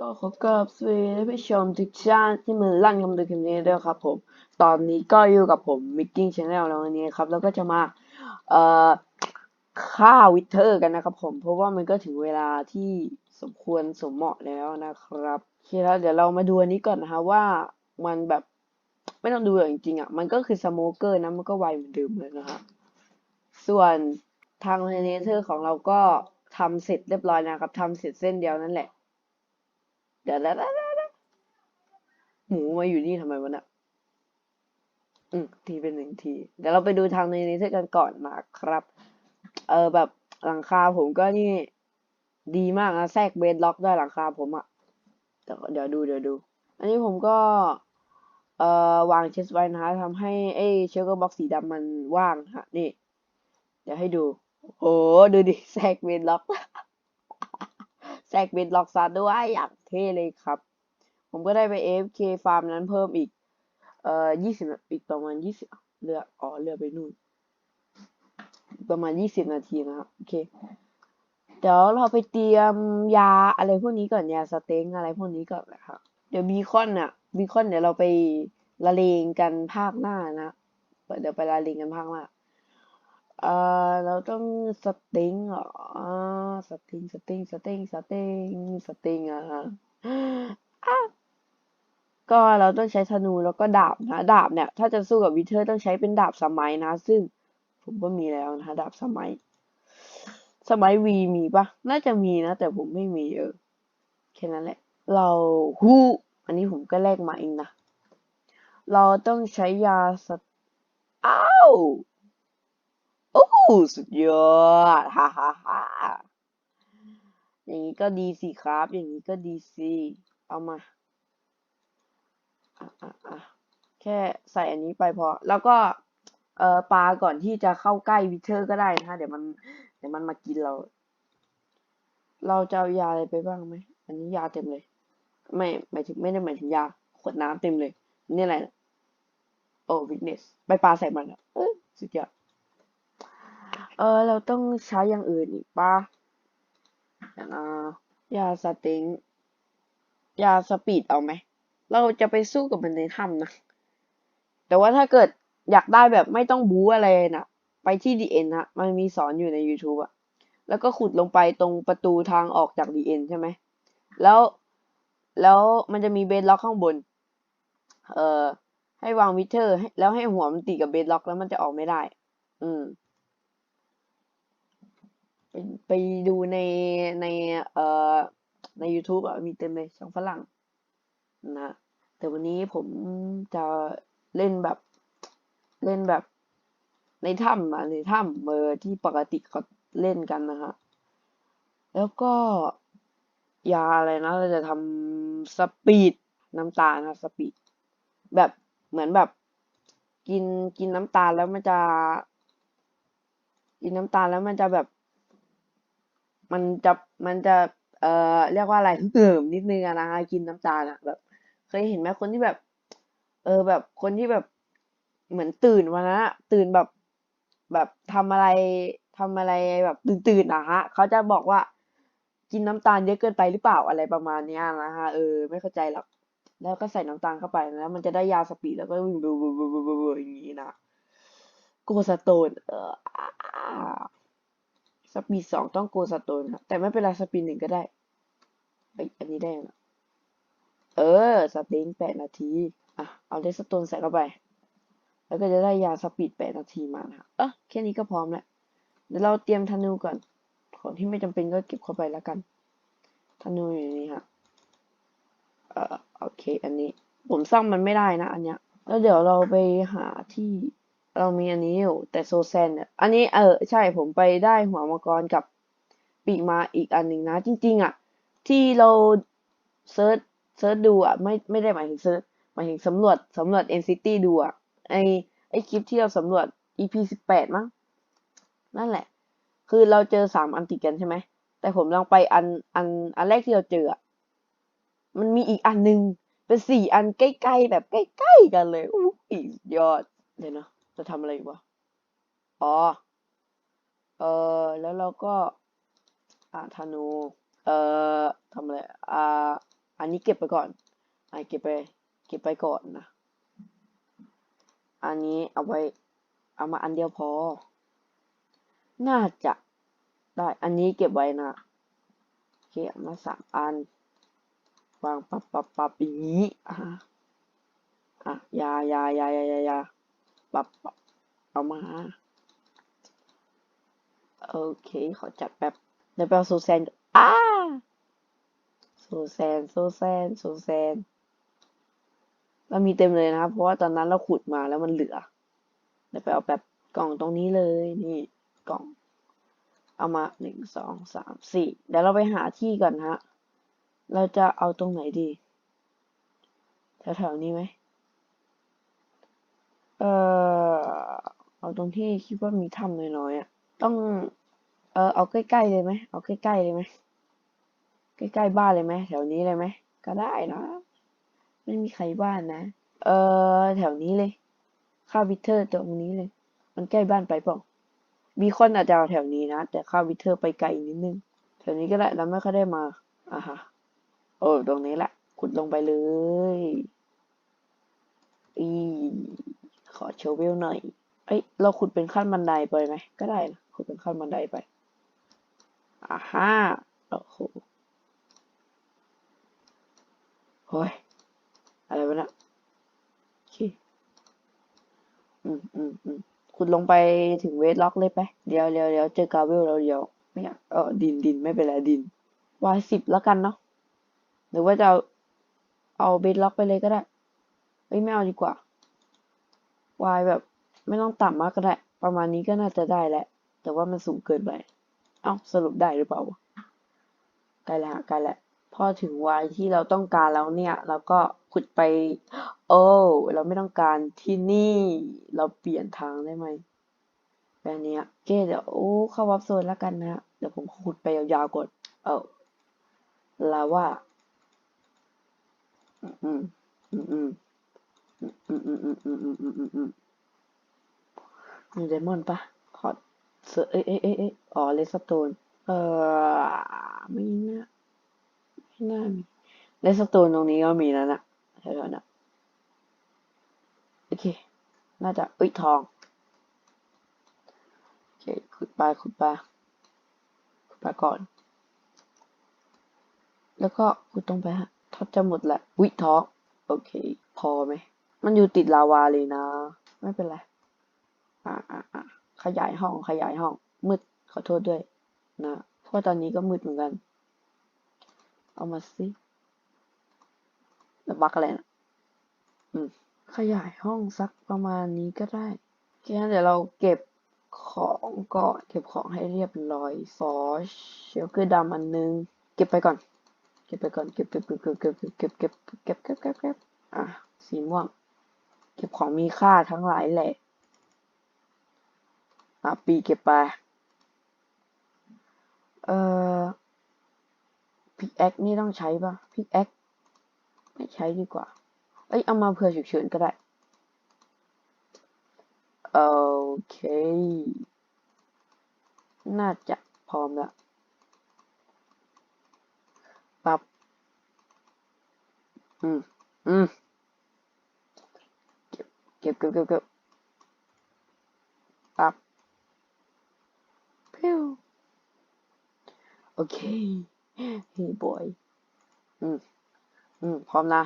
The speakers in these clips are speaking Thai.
ก็ขอกราบสวัสดีท่านผู้ชมทุกท่านที่มาลั่นคำดูคลิปนี้ด้วยครับผม ตอนนี้ก็อยู่กับผมมิกกิ้งชาแนลแล้ววันนี้ครับ แล้วก็จะมาเอ่อฆ่าวิเทอร์กันนะครับผม เพราะว่ามันก็ถึงเวลาที่สมควรสมเหมาะแล้วนะครับโอเคแล้วเดี๋ยวเรามาดูอันนี้ก่อนนะคะว่ามันแบบไม่ต้องดูหรอกจริงอะ มันก็คือสโมเกอร์นะ มันก็ไวเหมือนเดิมเลยนะครับส่วนทางเนเธอร์ของเราก็ทำเสร็จเรียบร้อยนะครับทำเสร็จเส้นเดียวนั่นแหละ เดี๋ยวแล้วหมูมาอยู่นี่ทำไมวะเนี่ยอืมทีเป็นหนึ่งที เดี๋ยวเราไปดูทางในเนเธอร์กันก่อนนะครับ เออแบบหลังคาผมก็นี่ ดีมากนะแทรกเบสล็อกได้หลังคาผมอะเดี๋ยวเดี๋ยวดูเดี๋ยวดู อันนี้ผมก็เอ่อวางเชสไว้นะฮะทำให้ไอ้เชลเกอร์บ็อกสีดำมันว่างฮะนี่ เดี๋ยวให้ดู โอ้ดูดิแทรกเบสล็อกแทรกเบสล็อกซะด้วยอยางเท่เลยครับ ผมก็ได้ไป AFK ฟาร์มนั้นเพิ่มอีก เอ่อยี่สิบอีกประมาณยี่สิบเรืออ๋อเรือไปนู่น ประมาณยี่สิบนาทีนะครับ โอเค เดี๋ยวเราไปเตรียมยาอะไรพวกนี้ก่อนยาสเต็งอะไรพวกนี้ก่อนนะครับ เดี๋ยวบีคอนอะบีคอนเดี๋ยวเราไปละเลงกันภาคหน้านะเดี๋ยวไปละเลงกันภาคหน้าเอ่อเราต้องสเต็งเหรอสเต็งสเต็งสเต็งสเต็งสเต็งอะอะ ก็เราต้องใช้ธนูแล้วก็ดาบนะดาบเนี่ย ถ้าจะสู้กับวิเทอร์ต้องใช้เป็นดาบสมัยนะ ซึ่งผมก็มีแล้วนะดาบสมัย สมัยวีมีปะน่าจะมีนะ แต่ผมไม่มีเออแค่นั้นแหละ เราฮู้อันนี้ผมก็แลกมาเองนะ เราต้องใช้ยาสตอ้าวโอ้สุดยอดฮ่าฮ่าฮ่า อย่างนี้ก็ดีสิครับ อย่างนี้ก็ดีสิเอามาอะอะอะแค่ใส่อันนี้ไปพอ แล้วก็เออปลาก่อนที่จะเข้าใกล้วิเทอร์ก็ได้นะเดี๋ยวมันเดี๋ยวมันมากินเรา เราจะเอายาอะไรไปบ้างไหมอันนี้ยาเต็มเลย ไม่หมายถึงไม่ได้หมายถึงยาขวดน้ำเต็มเลย นี่อะไรนะโอ้ weakness ไปปลาใส่มันอะเออสุดยอดเออเราต้องใช้อย่างอื่นอีกป่ะ อ่ายาสติงยาสปีดเอาไหม เราจะไปสู้กับมันในถ้ำนะ แต่ว่าถ้าเกิดอยากได้แบบไม่ต้องบู๊อะไรนะไปที่ดีเอ็นฮะมันมีสอนอยู่ใน YouTube อะแล้วก็ขุดลงไปตรงประตูทางออกจากดีเอ็นใช่ไหม แล้วแล้วมันจะมีเบสล็อกข้างบน เอ่อ ให้วางวิเทอร์ แล้วให้หัวมันติดกับเบสล็อกแล้วมันจะออกไม่ได้ อืม ไปไปดูในในเอ่อใน YouTube อะมีเต็มเลยช่องฝรั่งนะแต่วันนี้ผมจะเล่นแบบเล่นแบบในถ้ำอะในถ้ำเออที่ปกติเขาเล่นกันนะฮะแล้วก็ยาอะไรนะ เราจะทำสปีดน้ำตาลนะสปีดแบบเหมือนแบบกินกินน้ำตาลแล้วมันจะกินน้ำตาลแล้วมันจะแบบ มันจะมันจะ เอ่อเรียกว่าอะไรเหิมนิดนึงอะนะคะกินน้ำตาลอะแบบ เคยเห็นไหมคนที่แบบ เออแบบคนที่แบบเหมือนตื่นวันนั้นอะตื่นแบบแบบทำอะไรทำอะไรแบบตื่นตื่นอะฮะเขาจะบอกว่า กินน้ำตาลเยอะเกินไปหรือเปล่าอะไรประมาณเนี้ยนะคะเออไม่เข้าใจหรอกแล้วก็ใส่น้ำตาลเข้าไปแล้ว มันจะได้ยาสปีดแล้วก็วิ่งบูบูบูบูบูอย่างนี้นะโกสโตนเออ สปีดสองต้องโกสโตนครับแต่ไม่เป็นไรสปีดหนึ่งก็ได้เอ้ยอันนี้ได้นะเออสเต็งแปดนาทีอะเอาเลสโตนใส่เข้าไป แล้วก็จะได้ยาสปีดแปดนาทีมานะเออแค่นี้ก็พร้อมแล้วเดี๋ยวเราเตรียมธนูก่อนของที่ไม่จำเป็นก็เก็บเข้าไปแล้วกันธนูอยู่นี่ฮะเออโอเค อันนี้ผมสร้างมันไม่ได้นะ อันเนี้ย แล้วเดี๋ยวเราไปหาที่ เรามีอันนี้อยู่แต่โซแซนเนี่ยอันนี้เออใช่ผมไปได้หัวมังกรกับปีกมาอีกอันหนึ่งนะ จริง ๆอะที่เราเซิร์ชเซิร์ชดูอะไม่ไม่ได้หมายถึงเซิร์ชหมายถึงสำรวจสำรวจ NCT ดูอะไอไอคลิปที่เราสำรวจ EP สิบแปดมั้งนั่นแหละ คือเราเจอสามอันติดกันใช่ไหมแต่ผมลองไปอันอันอันแรกที่เราเจออะมันมีอีกอันหนึ่งเป็นสี่อันใกล้ๆแบบใกล้ๆกันเลยอู้อียอดเดี๋ยวนะ จะทำอะไรอยู่วะ อ๋อ เออแล้วเราก็อาธนู เอ่อทำอะไร อ่า อันนี้เก็บไปก่อน อันเก็บไป เก็บไปก่อนนะ อันนี้เอาไว้ เอามาอันเดียวพอ น่าจะได้ อันนี้เก็บไว้นะเคเอามาสามอัน วางปับปับปับอย่างนี้ อะ อะอยายาอยายาอยายา ปับปับเอามา โอเค ขอจัดแป๊บเดี๋ยวไปเอาโซแซนอ้าโซแซนโซแซนโซแซนเรามีเต็มเลยนะครับ เพราะว่าตอนนั้นเราขุดมาแล้วมันเหลือ เดี๋ยวไปเอาแบบกล่องตรงนี้เลยนี่กล่อง เอามาหนึ่งสองสามสี่เดี๋ยวเราไปหาที่ก่อนฮะ เราจะเอาตรงไหนดีแถวๆนี้ไหม เออเอาตรงที่คิดว่ามีถ้ำน้อยๆอะ ต้อง เออเอาใกล้ๆเลยไหมเอาใกล้ๆเลยไหมใกล้ๆบ้านเลยไหมแถวนี้เลยไหมก็ได้นะไม่มีใครบ้านนะ เออแถวนี้เลยค่าวิเทอร์ตรงนี้เลย มันใกล้บ้านไปเปล่าบีคอนอาจจะเอาแถวนี้นะ แต่ค่าวิเทอร์ไปไกลนิดนึง แถวนี้ก็ได้เราไม่ค่อยได้มาอะฮะโอ้ตรงนี้แหละขุดลงไปเลยอี ขอโชว์วิวหน่อย เอ้ย เราขุดเป็นขั้นบันไดไปไหม ก็ได้นะขุดเป็นขั้นบันไดไปอ่าฮะโอ้โหโอ้ย อะไรวะเนี่ยโอเคอืมอืมอืมขุดลงไปถึงเวทล็อกเลยไป เดี๋ยวเดี๋ยวเดี๋ยวเจอกาเวลแล้วเดี๋ยวไม่อยากเออดินดินไม่เป็นไรดินวายสิบแล้วกันเนาะ หรือว่าจะเอาเอาเบสล็อกไปเลยก็ได้เฮ้ยไม่เอาดีกว่า วายแบบไม่ต้องต่ำมากก็ได้ ประมาณนี้ก็น่าจะได้แหละ แต่ว่ามันสูงเกินไป เอ้าสรุปได้หรือเปล่าวะใกล้แล้วฮะใกล้แล้วพอถึงวายที่เราต้องการแล้วเนี่ยเราก็ขุดไป โอ้เราไม่ต้องการที่นี่เราเปลี่ยนทางได้ไหมแบบนี้เคเดี๋ยวโอ้เข้าวับโซนแล้วกันนะเดี๋ยวผมขุดไปยาวๆก่อนเออลาว่า อืมอืมอืมอื มีไดมอนด์ปะขอเสือเอ้ยเอ้ยเอ้ยเออ๋อเลสโตน เออไม่น่าไม่น่ามีเลสโตนตรงนี้ก็มีแล้วนะแถวๆนั้นโอเค น่าจะเอ้ยทอง โอเคขุดไปขุดไปขุดไปก่อน แล้วก็ขุดตรงไปฮะทอดจะหมดแหละวิทอง โอเค พอไหม มันอยู่ติดลาวาเลยนะ ไม่เป็นไร อ่าอ่าอ่าขยายห้องขยายห้อง มืดขอโทษด้วย นะเพราะตอนนี้ก็มืดเหมือนกัน เอามาสิแล้วบักอะไรนะอืมขยายห้องสักประมาณนี้ก็ได้โอเคงั้นเดี๋ยวเราเก็บของก่อนเก็บของให้เรียบร้อยฟอชเชลเกอร์ดำอันนึง เก็บไปก่อน เก็บไปก่อน เก็บเก็บเก็บเก็บเก็บเก็บเก็บเก็บเก็บเก็บเก็บอะสีม่วง เก็บของมีค่าทั้งหลายแหละอะปีเก็บไป เอ่อพิกแอคนี่ต้องใช้ปะพิกแอคไม่ใช้ดีกว่า เอ้ย เอามาเผื่อฉุกเฉินก็ได้ โอเค น่าจะพร้อมแล้วปับอืม อืม ก็บเก็บเก็บเก็บปั๊บพิวโอเคเฮ้ยบอยอืมอืมพร้อมนะ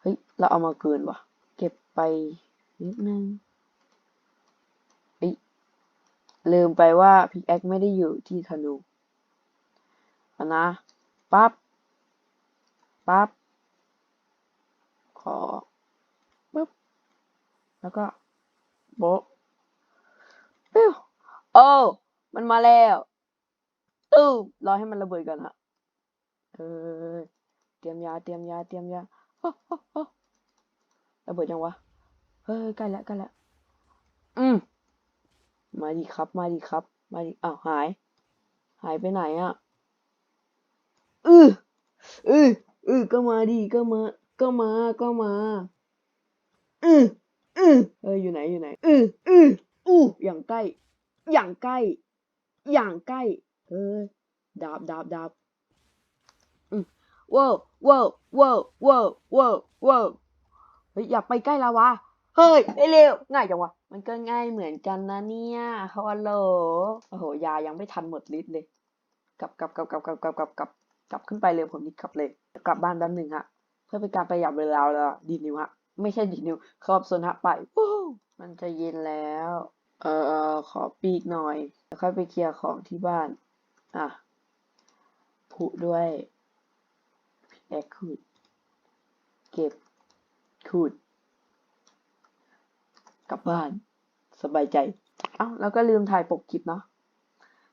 เฮ้ย เราเอามาเกินว่ะ เก็บไปนิดนึงเอ้ยลืมไปว่าพิกแอคไม่ได้อยู่ที่ธนูอานะปั๊บปั๊บขอ แล้วก็โบะปิ้วโอ้มันมาแล้วตู้มรอให้มันระเบิดก่อนฮะเออเตรียมยาเตรียมยาเตรียมยาโอ้โอ้โอ้ระเบิดยังวะเฮ้ยใกล้แล้วใกล้แล้วอืมมาดีครับ มาดีครับ มาดีอ้าวหาย หายไปไหนอะอืออืออือก็มาดีก็มา ก็มาก็มาอือ อือเฮ้ยอยู่ไหนอยู่ไหนอืออืออู้อย่างใกล้ อย่างใกล้ อย่างใกล้เฮ้ยดาบดาบดาบอืมว้าวว้าวว้าวว้าวว้าวว้าวเฮ้ยอย่าไปใกล้ลาวาเฮ้ยไอเร็วง่ายจังวะมันก็ง่ายเหมือนกันนะเนี่ยฮัลโหลโอ้โหยายังไม่ทันหมดฤทธิ์เลยกลับกลับกลับกลับกลับกลับกลับกลับกลับขึ้นไปเลยผมนี่กลับเลยกลับบ้านแป๊บหนึ่งฮะเพื่อเป็นการประหยัดเวลาแล้วดีนิวฮะ ไม่ใช่ดีดนิวขอบสนฮะไปมันจะเย็นแล้ว เออเอขอปีกหน่อยแล้วค่อยไปเคลียร์ของที่บ้าน อะผูด้วยแอคคูดเก็บคูดกลับบ้าน สบายใจ เอ้า แล้วก็ลืมถ่ายปกคลิปเนาะ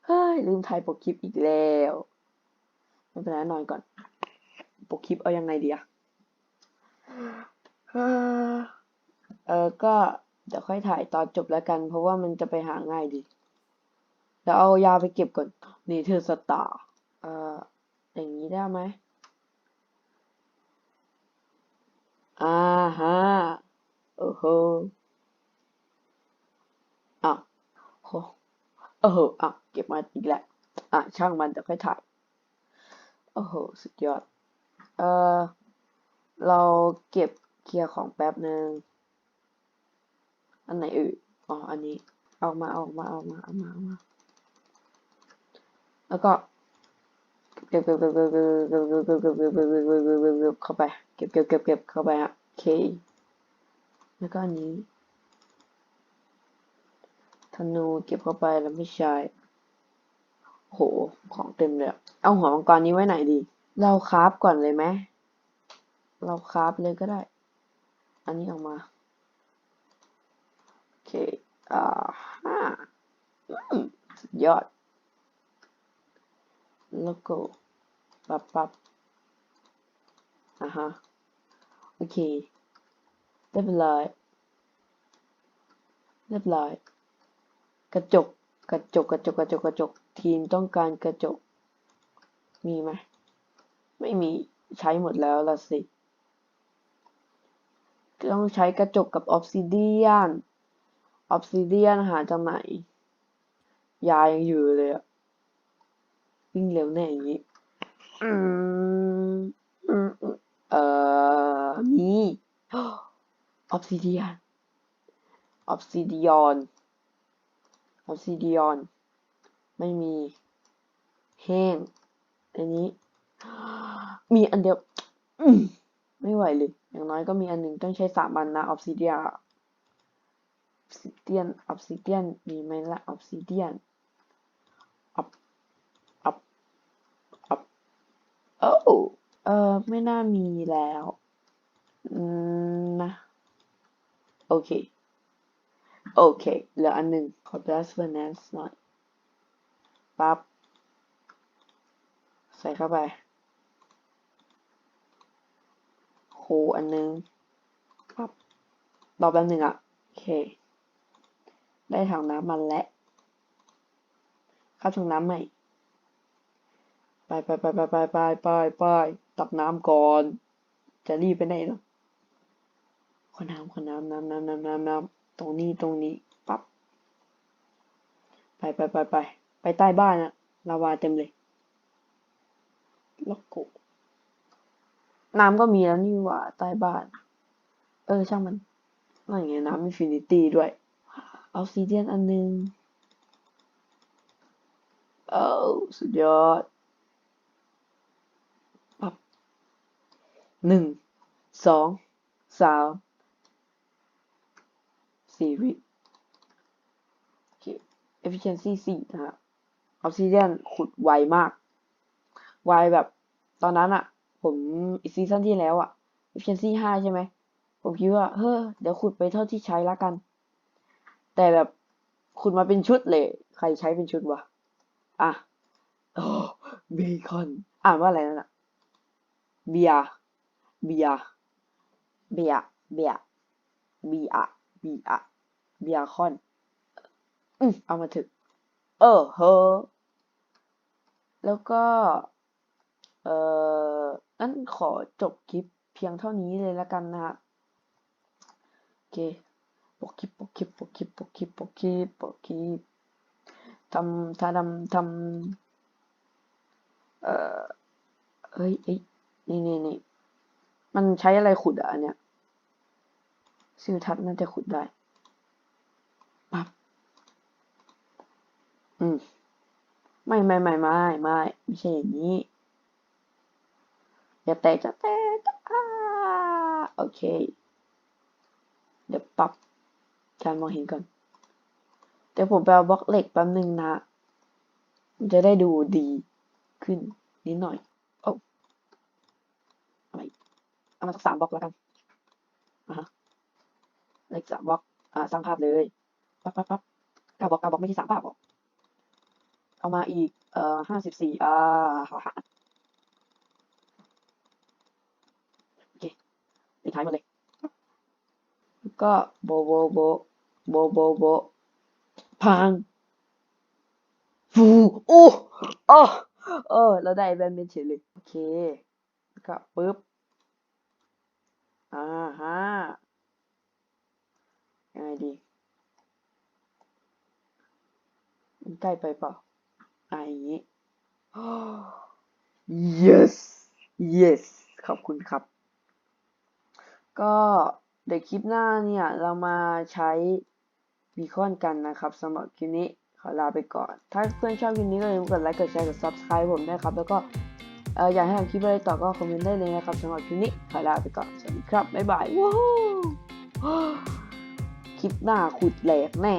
เฮ้ย ลืมถ่ายปกคลิปอีกแล้ว ไม่เป็นไรนอนก่อน ปกคลิปเอายังไงดีอะ เออก็เดี๋ยวค่อยถ่ายตอนจบแล้วกัน เพราะว่ามันจะไปหาง่ายดีเดี๋ยวเอายาไปเก็บก่อนนี่เธอสตาร์เอ่ออย่างนี้ได้ไหมอ่าฮะโอ้โหอะโหโอ้โหอะเก็บมาอีกแล้วอะช่างมันเดี๋ยวค่อยถ่ายโอ้โหสุดยอดเออเราเก็บ เคลียร์ของแป๊บหนึ่งอันไหนเอ่ยอ๋อ อันนี้เอามาเอามาเอามาเอามาเอามา แล้วก็เก็บเก็บเก็บเก็บเก็บเก็บเก็บเก็บเก็บเก็บเก็บเก็บเก็บเก็บเข้าไป เก็บเก็บเก็บเก็บเข้าไปฮะโอเค แล้วก็อันนี้ ธนูเก็บเข้าไปแล้วไม่ใช้โห ของเต็มเลย เอาหัวมังกรนี้ไว้ไหนดี เราคราฟก่อนเลยไหม เราคราฟเลยก็ได้ อันนี้ออกมา โอเค อ่าฮ่าอืมสุดยอด แล้วก็ปับปับอ่าฮะ โอเค เรียบร้อย เรียบร้อย กระจก กระจก กระจก กระจก กระจก ทีมต้องการกระจก มีไหม ไม่มี ใช้หมดแล้วละสิ ต้องใช้กระจกกับออ s ซิเดียนออ s ซิเดียนหาจากไหน ยายังอยู่เลยอะวิ่งเร็วแน่อย่างนี้อืมอืมอืมเอ่อมีออ s ซิเดียนออ s ซิเดียนออ s ซิเดียนไม่มีแห้งอันนี้ มีอันเดียว อืม ไม่ไหวเลย อย่างน้อยก็มีอันหนึ่งต้องใช้สามอันนะออ s ซิเดียออ s ซิเดียนออ s ซิเดียนมีไหมล่ะออ s ซิเดียนออฟออฟออฟโอ้เออไม่น่ามีแล้วนะ โอเค โอเค เหลืออันหนึ่งขอ blast furnace หน่อยปั๊บ ใส่เข้าไป โคอันหนึงปั๊บรอแป๊บหนึ่งอะ โอเค ได้ถังน้ำมันแล้วเข้าถังน้ำใหม่ ไปไปไปไปไปไปไปไปตักน้ำก่อน จะรีบไปไหนเนาะขอน้ำขอน้ำน้ำน้ำน้ำน้ำน้ำตรงนี้ตรงนี้ปั๊บไปไปไปไปไปใต้บ้านอะลาวาเต็มเลยแล้วก็ น้ำก็มีแล้วนี่หว่าใต้บ้าน เออ ช่างมันนั่นไงน้ำอินฟินิตี้ด้วยออกซิเดียนอันหนึงเออสุดยอดปับหนึ่งสองสามสี่วิโอเค efficiency สี่นะฮะ obsidian ขุดไวมาก ไวแบบตอนนั้นอะ ผมอีซีซั่นที่แล้วอะ efficiency ห้าใช่ไหม ผมคิดว่า เฮ้อ เดี๋ยวขุดไปเท่าที่ใช้ละกัน แต่แบบขุดมาเป็นชุดเลย ใครใช้เป็นชุดวะ อะโอ้เบคอน อ่านว่าอะไรนั่นอะเบียเบียเบียเบียเบียเบียเบียคอน อืมเอามาถึงเออเฮอแล้วก็ เอ่อ งั้นขอจบคลิปเพียงเท่านี้เลยล้วกันนะฮะโอเคปกคลิปปกคลิปปกคลิปปกคลิปปกคลิปปกคลิปทำถ้าทำทำเอ่อเอ้ยเอ้ยนี่นี่นี่มันใช้อะไรขุดอะอันเนี้ยซิลทัศน์น่าจะขุดได้ปั๊บอืมไม่ไม่ไม่ไม่ไม่ไม่ใช่อย่างนี้ อย่าแตะจะแตะจะโอเค เดี๋ยวปรับการมองเห็นก่อน เดี๋ยวผมไปเอาบล็อกเหล็กแป๊บนึงนะมันจะได้ดูดีขึ้นนิดหน่อย โอ้อะไรเอามาสักสามบล็อกแล้วกันอะฮะเหล็กสามบล็อก อ่าสร้างภาพเลยปั๊บปั๊บปั๊บเก้าบล็อกเก้าบล็อกไม่ใช่สามภาพหรอกเอามาอีก เอ่อห้าสิบสี่อ่าฮ่าฮ่าโอเคปิด ท้ายมดเลยก็โบโบโบโบโบโบพังฟูโอ้โอ้เออเราได้แบนเป็นเฉยเลยโอเคก็ปึ๊บอ่าฮะยังไงดีมันใกล้ไปเปล่าอ่าอย่างนี้ yes yes ขอบคุณครับ ก็เดี๋ยวคลิปหน้าเนี่ยเรามาใช้บีคอนกันนะครับสำหรับคลิปนี้ขอลาไปก่อน ถ้าเพื่อนชอบคลิปนี้ก็อย่าลืมกดไลค์กดแชร์กด subscribe ผมด้วยครับ แล้วก็อออยากให้ทำคลิปอะไรต่อก็คอมเมนต์ได้เลยนะครับสำหรับคลิปนี้ขอลาไปก่อน สวัสดีครับ บ๊ายบายว้าวคลิปหน้าขุดแหลกแน่